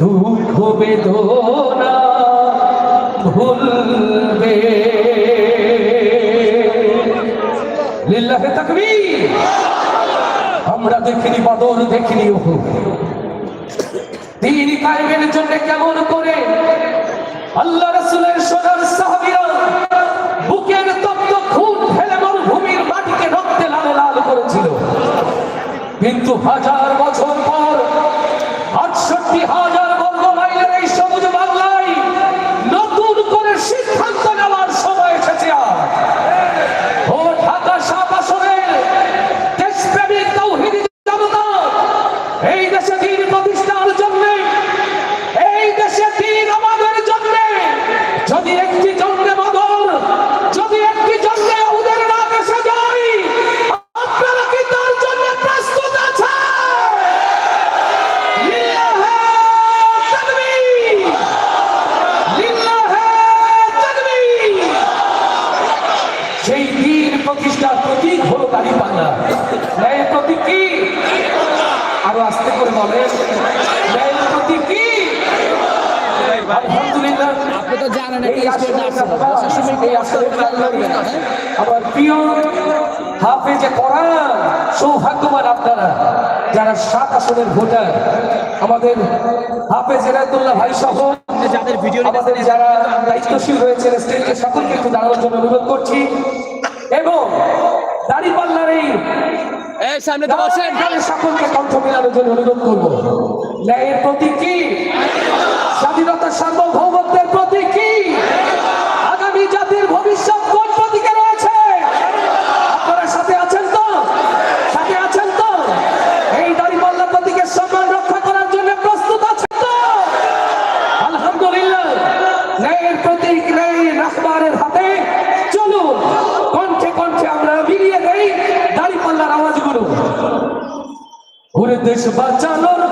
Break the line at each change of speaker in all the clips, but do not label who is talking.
দুঃখ বেদনা ভুলবে। লিল্লাহে আমরা দেখিনি দেখিনি ওহ জন্য কেমন করে আল্লাহ রাসূলের সোনার সাহাবীরা বুকের তপ্ত খুন, ফেলে মরুভূমির মাটিকে রক্তে লাল লাল করেছিল। কিন্তু হাজার বছর পর দেশে দিন প্রতিষ্ঠার জন্যে সৌভাগ্যবান আপনারা যারা সাত আসনের ভোটার আমাদের হাফেজ জেনায়তুল্লাহ ভাই সহ
যাদের ভিডিও
আমাদের যারা দায়িত্বশীল রয়েছেন স্টেটকে সকলকে একটু দাঁড়ানোর জন্য অনুরোধ করছি। এবং দাঁড়িপাল্লার এই সকলকে স্বাধীনতার সার্বভৌমত্বের দেশ বাঁচানোর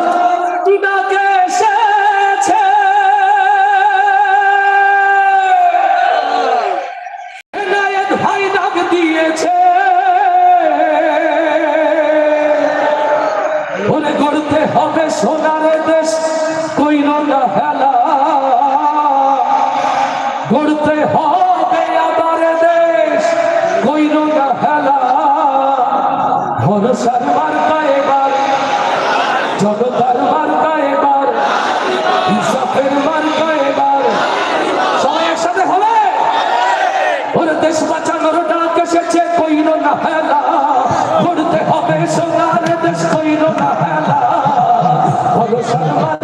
ডাকে এসেছে। ভাই ডাক দিয়েছে। মনে করতে হবে সোনা হবে সোনার দেশ কইরো না হেলা বলো সর্বা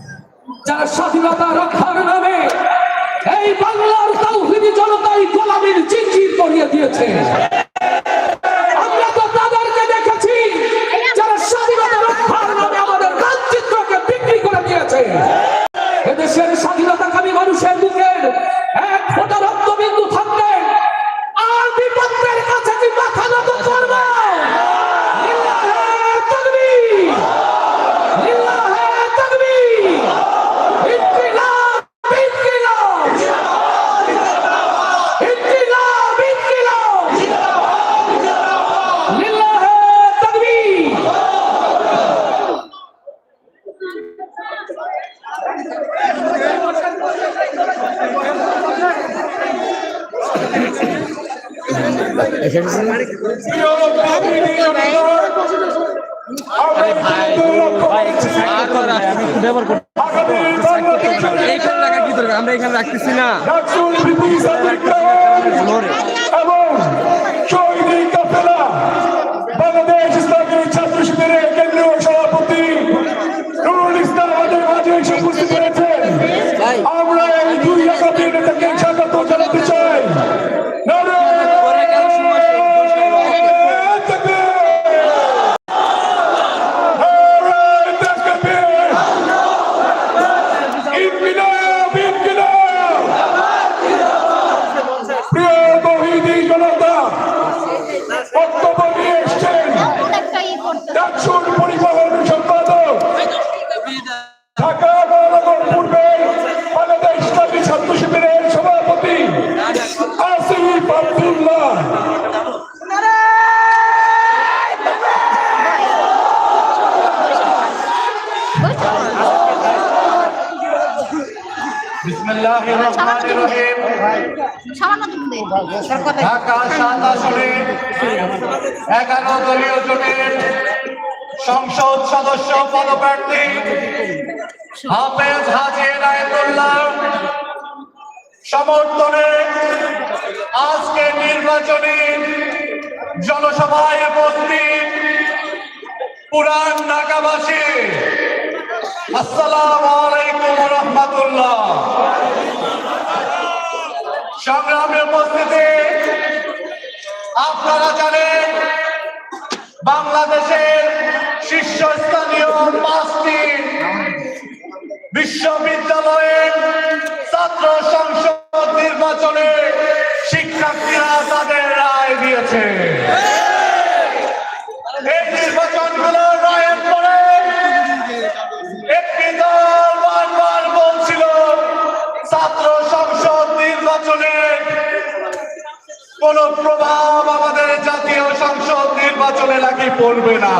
বাংলার স্বাধীনতা রক্ষার নামে এই বাংলার তৌহিদি জনতাই গোলামীর জিঞ্জির করিয়ে দিয়েছে।
এইখানে রাখা কি দরকার? আমরা এখানে রাখতেছি না।
এবং এগারো দলীয় জোটের সংসদ সদস্য পদপ্রার্থী হাফেজ হাজি রায়তুল্লাহ সমর্থনে আজকে নির্বাচনী জনসভায় উপস্থিত পুরান ঢাকাবাসী। আসসালাম আলাইকুম রহমতুল্লাহ। সংগ্রামের উপস্থিতি আপনারা জানেন বাংলাদেশের শীর্ষস্থানীয় পাঁচটি বিশ্ববিদ্যালয়ের
জাতীয় সংসদ নির্বাচনে নাকি পড়বে না?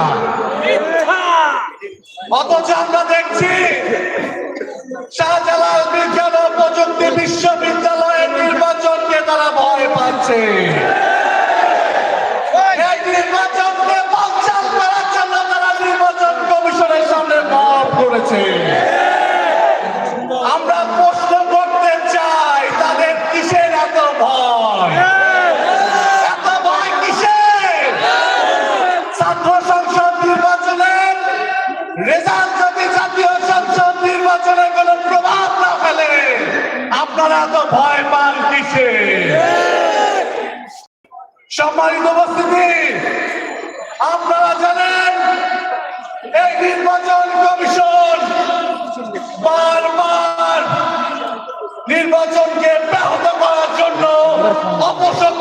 অথচ আমরা দেখছি শাহজালাল বিজ্ঞান ও প্রযুক্তি বিশ্ববিদ্যালয়ের নির্বাচনকে তারা ভয় পাচ্ছে। নির্বাচনকে বানচাল করার জন্য তারা নির্বাচন কমিশনের সামনে মত করেছে। আপনারা এত ভয় পান কিসে? সম্মানিত উপস্থিতি, আপনারা জানেন, এই নির্বাচন কমিশন বারবার নির্বাচনকে ব্যাহত করার জন্য অপশক্তির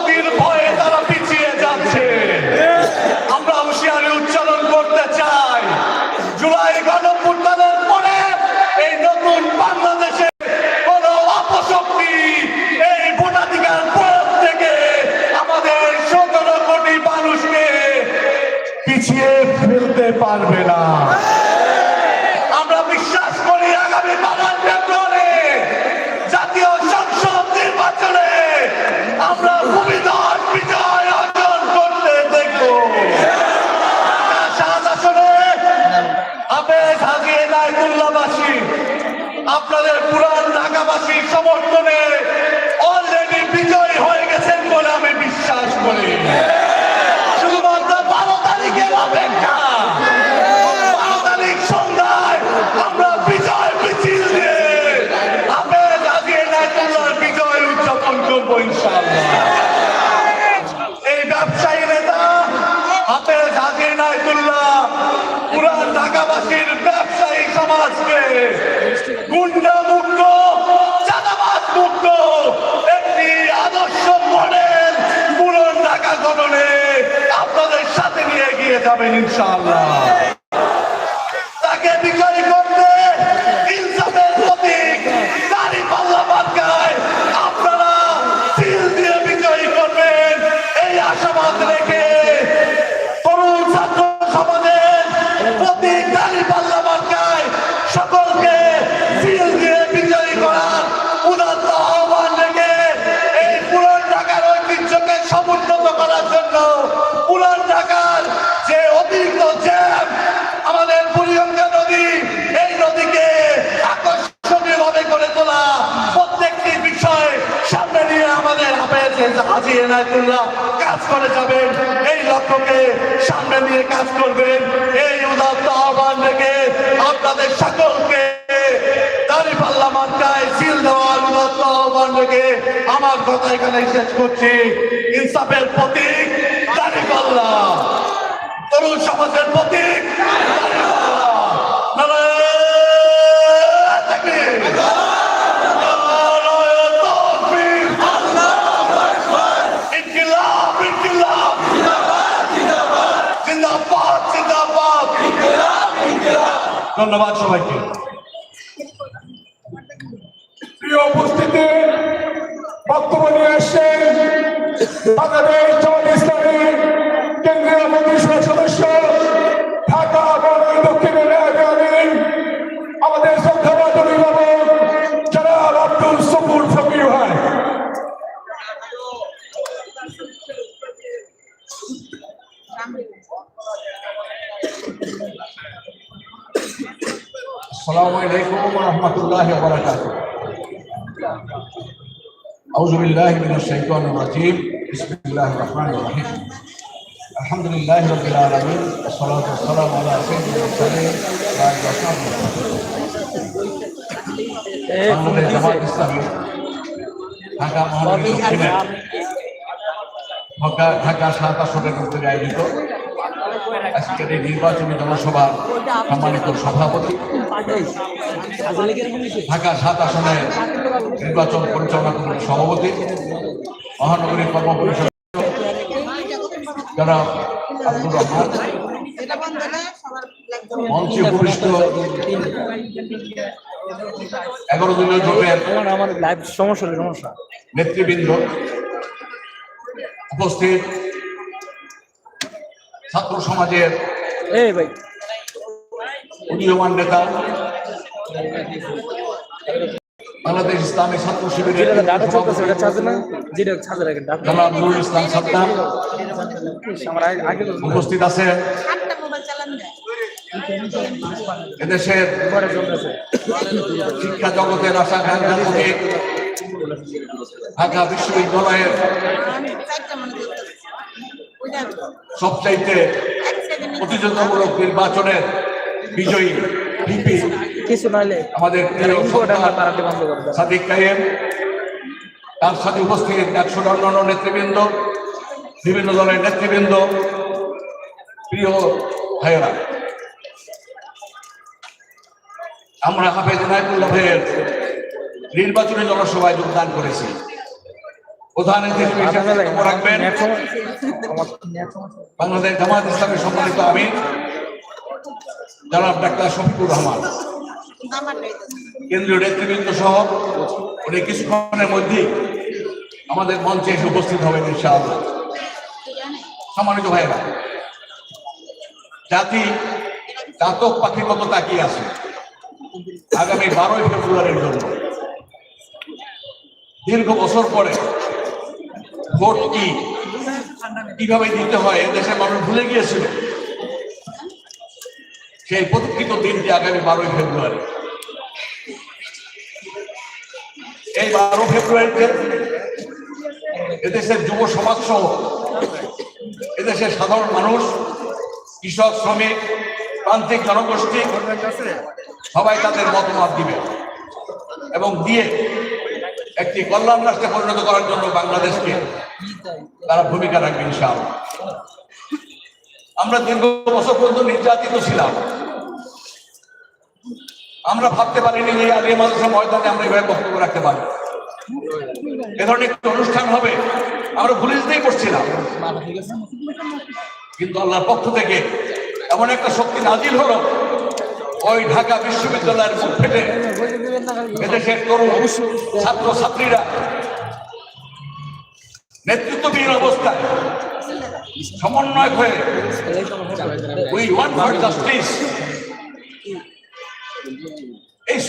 ঢাকাবাসীর ব্যবসায়ী সমাজকে। গুন্ডা মুক্ত চাঁদাবাদ মুক্ত, একটি আদর্শ মডেল পুরন ঢাকা গঠনে আপনাদের সাথে নিয়ে গিয়ে যাবেন ইনশাআল্লাহ। হাজি এনায়তুল্লাহ কাজ করে যাবেন। এই লক্ষ্যকে সামনে নিয়ে কাজ করবেন। এই উদাত্ত আহ্বান রেখে আপনাদের সকলকে আমার কথা এখানে শেষ করছি। ইনসাফের প্রতীক, দাড়ি পাল্লা। তরুণ সমাজের প্রতীক ধন্যবাদ সবাইকে।
প্রিয় উপস্থিতি বক্তব্য নিয়ে আসছেন বাংলাদেশ
أعوذ بالله من الشيطان الرجيم بسم الله الرحمن الرحيم الحمد لله رب العالمين والصلاة والسلام على سيد المرسلين وعلى أصحابه বাংলাদেশ জামাত ইসলামী ঢাকা মহানগরী দক্ষিণের ঢাকা ঢাকা সাত আসনের উত্তরে আয়োজিত আজকের এই নির্বাচনী জনসভার সম্মানিত সভাপতি ঢাকা সাত আসনের নির্বাচন পরিচালনা কমিটির সভাপতি মহানগরী কর্ম পরিষদ যারা আব্দুর রহমান মঞ্চে উপবিষ্ট এগারো দলীয় জোটের
আমার লাইভ সমস্যা সমস্যা।
নেতৃবৃন্দ উপস্থিত ছাত্র সমাজের
এই ভাই।
উদীয়মান নেতা বাংলাদেশ ইসলামী ছাত্র শিবিরের
ডাটা চলতেছে ওটা চার্জে না? যেটা চার্জে রাখেন ডাটা।
জনাব নুরুল ইসলাম উপস্থিত আছেন
আটটা মোবাইল চালান
এদেশের শিক্ষা জগতের আশা ঢাকা বিশ্ববিদ্যালয়ের
মনে
সবচাইতে প্রতিযোগিতামূলক নির্বাচনের বিজয়ী ভিপি।
কিছু নাইলে
আমাদের সাদিক কায়েম তার সাথে উপস্থিত একশো অন্যান্য নেতৃবৃন্দ বিভিন্ন দলের নেতৃবৃন্দ প্রিয় ভাইয়েরা। আমরা হাফেজ নায়কুল্লাহ ভাইয়ের নির্বাচনী জনসভায় যোগদান করেছি। প্রধান রাখবেন। বাংলাদেশ জামাত ইসলামের সম্মানিত আমি জনাব ডাক্তার শফিকুর রহমান। কেন্দ্রীয় নেতৃবৃন্দ সহ উনি কিছুক্ষণের মধ্যেই আমাদের মঞ্চে এসে উপস্থিত হবেন ইনশাআল্লাহ। সম্মানিত ভাইরা জাতি, জাতক, পাখির মতো তাকিয়ে আছে আগামী বারোই ফেব্রুয়ারির জন্য। দীর্ঘ বছর পরে ভোট কি, কীভাবে দিতে হয় এদেশের মানুষ ভুলে গিয়েছিল। সেই প্রতীক্ষিত দিনটি আগামী বারোই ফেব্রুয়ারি। এই বারো ফেব্রুয়ারিতে এদেশের যুব সমাজ সহ এদেশের সাধারণ মানুষ, কৃষক, শ্রমিক, প্রান্তিক জনগোষ্ঠী, সবাই তাদের মতামত দিবে এবং দিয়ে একটি কল্যাণ রাষ্ট্রে পরিণত করার জন্য বাংলাদেশকে তারা ভূমিকা রাখবে ইনশাআল্লাহ। আমরা দীর্ঘ বছর পর্যন্ত নির্যাতিত ছিলাম। আমরা ভাবতে পারিনি যে আলিয়া মাদ্রাসা ময়দানে আমরা এভাবে বক্তব্য রাখতে পারি। এ ধরনের একটি অনুষ্ঠান হবে। আমরা ভুলে যেতেই করছিলাম কিন্তু আল্লাহর পক্ষ থেকে এমন একটা শক্তি নাজিল হলো। ওই ঢাকা বিশ্ববিদ্যালয়ের মুখ ফেটে এদেশের তরুণ ছাত্র ছাত্রীরা নেতৃত্ববিহীন অবস্থায় সমন্বয় হয়ে we want for justice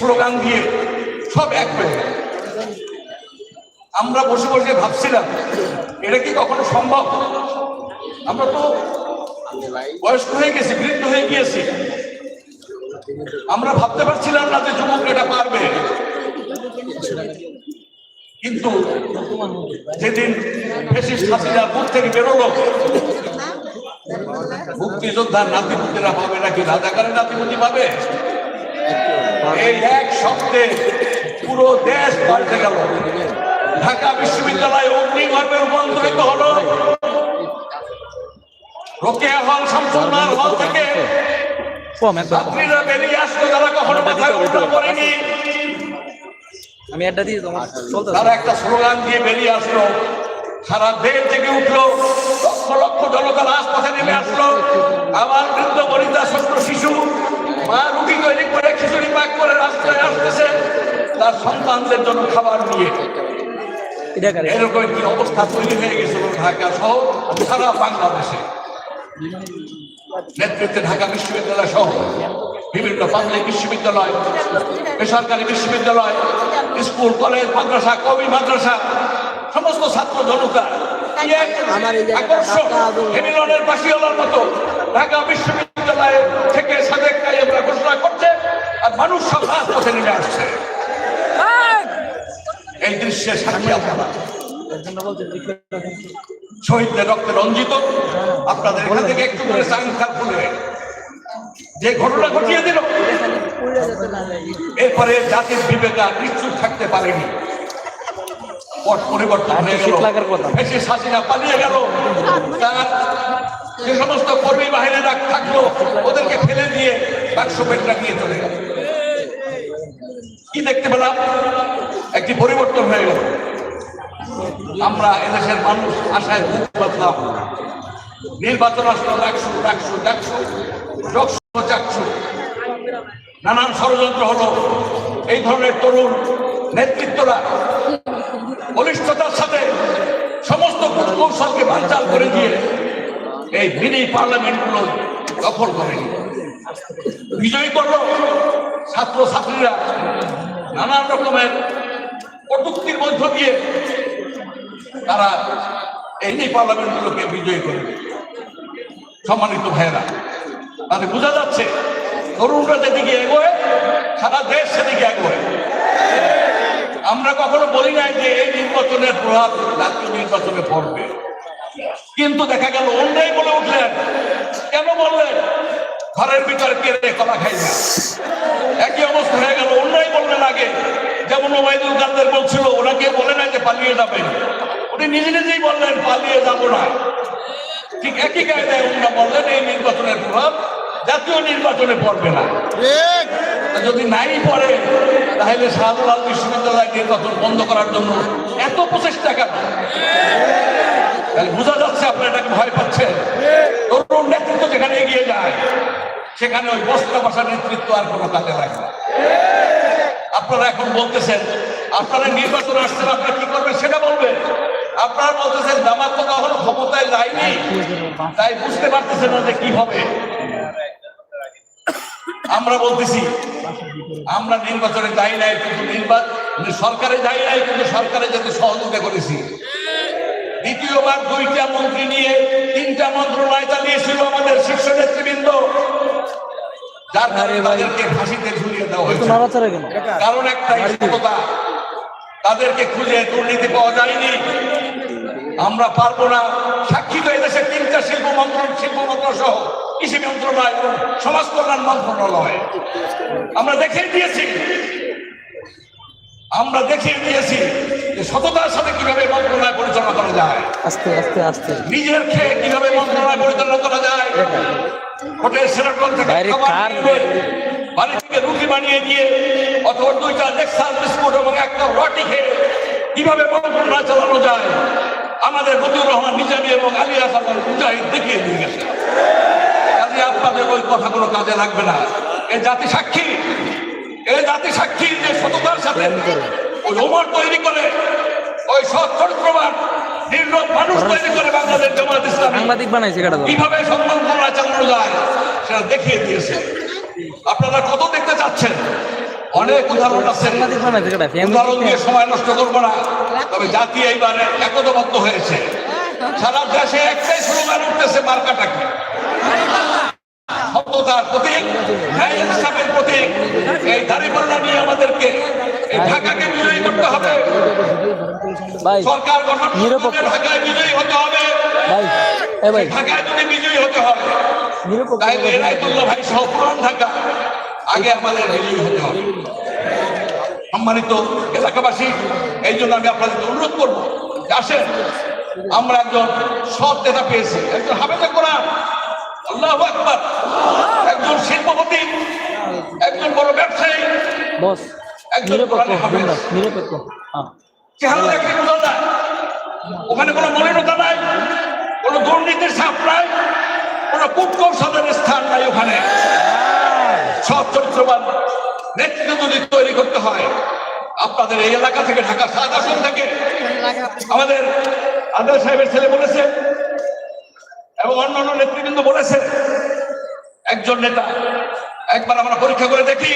slogan দিয়ে সব এক হয়ে আমরা বসে বসে ভাবছিলাম, এটা কি কখনো সম্ভব? আমরা তো বয়স্ক হয়ে গেছি, বৃদ্ধ হয়ে গিয়েছি। আমরা ভাবতে পারছিলাম না যে যুবক এটা পারবে। কিন্তু যেদিন ফেসিস্ট হাসিনার বুক থেকে বেরোলো, মুক্তিযোদ্ধার নাতিপুতিরা পাবে নাকি রাজাকারের নাতিপুতি পাবে? এই এক পুরো দেশ পাল্টে গেল। ঢাকা বিশ্ববিদ্যালয় অগ্নিগর্ভে রূপান্তরিত হলো। রোকেয়া হল শামসুন্নার হল থেকে
কম একদম কম।
ছাত্রীরা বেরিয়ে আসলো যারা কখনো মাথায় উল্টো করেনি।
আমি অ্যাডটা দিয়ে তোমার
তারা একটা স্লোগান দিয়ে বেরিয়ে আসলো। সারা দেশ থেকে উঠল। লক্ষ লক্ষ জনতা রাজপথে নেমে আসলো। আমার বৃদ্ধ বনিতা ছোট্ট শিশু মা রুটি তৈরি করে খিচুড়ি পাক করে রাস্তায় আসতেছে। তার সন্তানদের জন্য খাবার নিয়ে। এরকম একটি অবস্থা তৈরি হয়ে গেছিল ঢাকা সহ সারা বাংলাদেশে। নেতৃত্বে ঢাকা বিশ্ববিদ্যালয় সহ বিভিন্ন পাবলিক বিশ্ববিদ্যালয় বেসরকারি বিশ্ববিদ্যালয় স্কুল কলেজ মাদ্রাসা কবি মাদ্রাসা সমস্ত ছাত্র জনতা। কি আকর্ষণ হেমিলনের বাসিওয়ালার মতো ঢাকা বিশ্ববিদ্যালয় থেকে সাদেক কাইমরা ঘোষণা করছে আর মানুষ সব রাজপথে নেমে আসছে। এই দৃশ্যের সাক্ষী আপনারা। শহীদদের রক্তে রঞ্জিত। আপনাদের এখান থেকে একটু করে সংখ্যা খুলে যে ঘটনা ঘটিয়ে দিল এরপরে জাতির বিবেকা নিশ্চুপ থাকতে পারেনি। পট পরিবর্তন হয়ে গেল। পালিয়ে গেল। তার যে সমস্ত কর্মী বাহিনীরা থাকল, ওদেরকে ফেলে দিয়ে বাক্স পেটটা নিয়ে চলে গেল। কি দেখতে পেলাম? একটি পরিবর্তন হয়ে গেল। আমরা এদেশের মানুষ আশায় মুখ বাঁধলাম। নির্বাচন আসলো, ডাকসু ডাকসু ডাকসু ডকসু চাকসু। নানান ষড়যন্ত্র হলো। এই ধরনের তরুণ নেতৃত্বরা বলিষ্ঠতার সাথে সমস্ত গুপ্ত সুকৌশলকে বানচাল করে দিয়ে এই মিনি পার্লামেন্টগুলো দখল করে। বিজয়ী করল ছাত্র ছাত্রীরা নানান রকমের কটুক্তির মধ্য দিয়ে তারা এই এই পার্লামেন্টগুলোকে বিজয়ী করে সম্মানিত ভাইয়েরা, তাতে বোঝা যাচ্ছে তরুণরা যেদিকে এগোয়, সারা দেশ সেদিকে এগোয়। আমরা কখনো বলি নাই যে এই নির্বাচনের প্রভাব জাতীয় নির্বাচনে পড়বে। কিন্তু দেখা গেল অন্যায় বলে উঠলেন। কেন বললেন? ঘরের ভিতরে কেড়ে কলা খাই না? একই অবস্থা হয়ে গেল অন্যায় বললেন আগে। যেমন ওবায়দুল কাদের বলছিল ওরা ওনাকে বলে না যে পালিয়ে যাবেন। উনি নিজে নিজেই বললেন পালিয়ে যাব না। ঠিক একই কায়দায় ওনারা বললেন এই নির্বাচনের প্রভাব জাতীয় নির্বাচনে পড়বে না। যদি নাই পড়ে তাহলে শাহজালাল বিশ্ববিদ্যালয় নির্বাচন বন্ধ করার জন্য এত প্রচেষ্টা কেন? তাহলে বোঝা যাচ্ছে আপনারা ভয় পাচ্ছেন। তরুণ নেতৃত্ব যেখানে এগিয়ে যায়, সেখানে ওই বস্তা বসা নেতৃত্ব আর কোনো কাজে লাগে না। আপনারা এখন বলতেছেন, আপনারা নির্বাচন আসছেন, আপনারা কি করবেন সেটা বলবেন। আপনারা বলতেছেন, জামাত তো কখনো ক্ষমতায় যায়নি। তাই বুঝতে পারতেছেন না যে কি হবে। আমরা বলতেছি, আমরা নির্বাচনে যাই নাই, কিন্তু নির্বাচন সরকারে যাই নাই, কিন্তু সরকারে যাতে সহযোগিতা করেছি। দ্বিতীয়বার দুইটা মন্ত্রী নিয়ে তিনটা মন্ত্রণালয় চালিয়েছিল আমাদের শীর্ষ নেতৃবৃন্দ। যার কারণে তাদেরকে ফাঁসিতে ঝুলিয়ে দেওয়া হয়েছে। কারণ একটা সততা তাদেরকে খুঁজে দুর্নীতি পাওয়া যায়নি। আমরা পারব না। সাক্ষী তো এদেশে তিনটা শিল্প মন্ত্রণ শিল্প মন্ত্রণ সহ কৃষি মন্ত্রণালয় এবং সমাজ কল্যাণ মন্ত্রণালয়। আমরা দেখিয়ে দিয়েছি। আমরা দেখিয়ে দিয়েছি যে সততার সাথে কীভাবে মন্ত্রণালয় পরিচালনা করা যায়।
আস্তে আস্তে আস্তে।
নিজের খেয়ে কীভাবে মন্ত্রণালয় পরিচালনা করা যায়। হোটেল কিনে বাড়ি থেকে রুটি বানিয়ে দিয়ে অথবা দুইটা বিস্কুট এবং একটা রটি খেয়ে কীভাবে চালানো যায় আমাদের মতিউর রহমান নিজামী এবং আলী আল মুজাহিদ দেখিয়ে দিয়ে গেছে। কাজে আপনাদের ওই কথাগুলো কাজে লাগবে না। এ জাতি সাক্ষী এ জাতি সাক্ষী যে সততার সাথে ওই ওমর তৈরি করে ওই সৎ চরিত্রবান নির্লোভ মানুষ তৈরি করে বাংলাদেশ জামাত ইসলামী।
সাংবাদিক বানাইছে কাটা
কীভাবে সম্মাননা চালানো যায় সেটা দেখিয়ে দিয়েছে। আপনারা কত দেখতে চাচ্ছেন? অনেক উদাহরণ আছে। উদাহরণ দিয়ে সময় নষ্ট করব না। তবে জাতি এইবারে একতাবদ্ধ হয়েছে। সারা দেশে একটাই স্লোগান উঠতেছে মার্কাটাকে। সততার প্রতীক ন্যায় ইনসাফের প্রতীক। এই দাঁড়িপাল্লা নিয়ে আমাদেরকে ঢাকাকে বিজয়ী করতে হবে। সরকার গঠন ঢাকায় বিজয়ী হতে হবে। ঢাকায় যদি বিজয়ী হতে এনায়তুল্লাহ ভাই সহ পুরান ঢাকা আগে আমাদের বিজয়ী হতে হবে। সম্মানিত এলাকাবাসী এই জন্য আমি আপনাদের অনুরোধ করব আসেন আমরা একজন সৎ নেতা পেয়েছি একজন হাবেদা কোরআন। আল্লাহ আকবার। একজন শিল্পপতি একজন বড় ব্যবসায়ী
বস
একজন
নিরপেক্ষ নিরপেক্ষ
চেহারা দেখে বোঝা যায় ওখানে কোনো মলিনতা নাই কোনো দুর্নীতির ছাপ নাই কোনো কূটকৌশলের স্থান নাই ওখানে। সব চরিত্রবান নেতৃত্ব যদি তৈরি করতে হয় আপনাদের এই এলাকা থেকে ঢাকা সাত আসন থেকে আমাদের আদাল সাহেবের ছেলে বলেছে এবং অন্যান্য নেতৃবৃন্দ বলেছে, একজন নেতা, একবার আমরা পরীক্ষা করে দেখি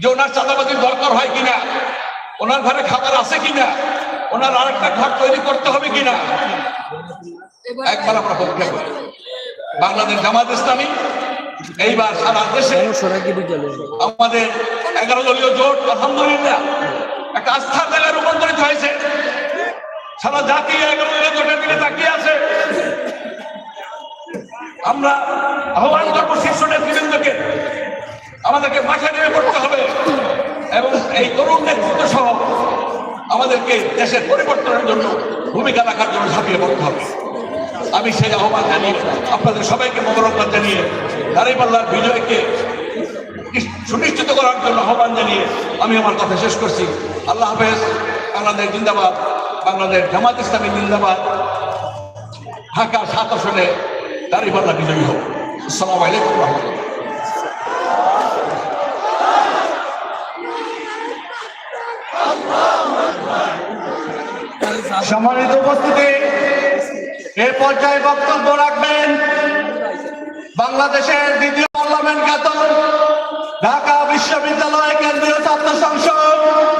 যে ওনার চাঁদাবাজির দরকার হয় কিনা, ওনার ঘরে খাবার আছে কিনা, ওনার আরেকটা ঘর তৈরি করতে হবে কিনা। একবার আমরা পরীক্ষা করি। বাংলাদেশ জামাত ইসলামী, এইবার সারা দেশে আমাদের এগারো দলীয় জোট, আলহামদুলিল্লাহ, একটা আস্থার জায়গায় রূপান্তরিত হয়েছে। সারা জাতি এগারো দলীয় জোটের দিকে তাকিয়ে আছে। আমরা আহ্বান করব শীর্ষ নেতৃবৃন্দকে। আমাদেরকে মাঠে নেমে পড়তে হবে এবং এই তরুণ নেতৃত্ব সহ আমাদেরকে দেশের পরিবর্তনের জন্য ভূমিকা রাখার জন্য ঝাঁপিয়ে পড়তে হবে। আমি সেই আহ্বান জানিয়ে আপনাদের সবাইকে মোবারকবাদ জানিয়ে দাঁড়িপাল্লার বিজয়কে সুনিশ্চিত করার জন্য আহ্বান জানিয়ে আমি আমার কথা শেষ করছি। আল্লাহ হাফেজ, বাংলাদেশ জিন্দাবাদ, বাংলাদেশ জামাত ইসলামী জিন্দাবাদ। ঢাকা সাত আসনে দাঁড়িপাল্লা বিজয়ী হোক আসসালামু আলাইকুম রহমতুল্লাহ।
সম্মানিত উপস্থিতি,
এ পর্যায়ে বক্তব্য রাখবেন বাংলাদেশের দ্বিতীয় পার্লামেন্ট জ্ঞাত ঢাকা বিশ্ববিদ্যালয় কেন্দ্রীয় ছাত্র সংসদ।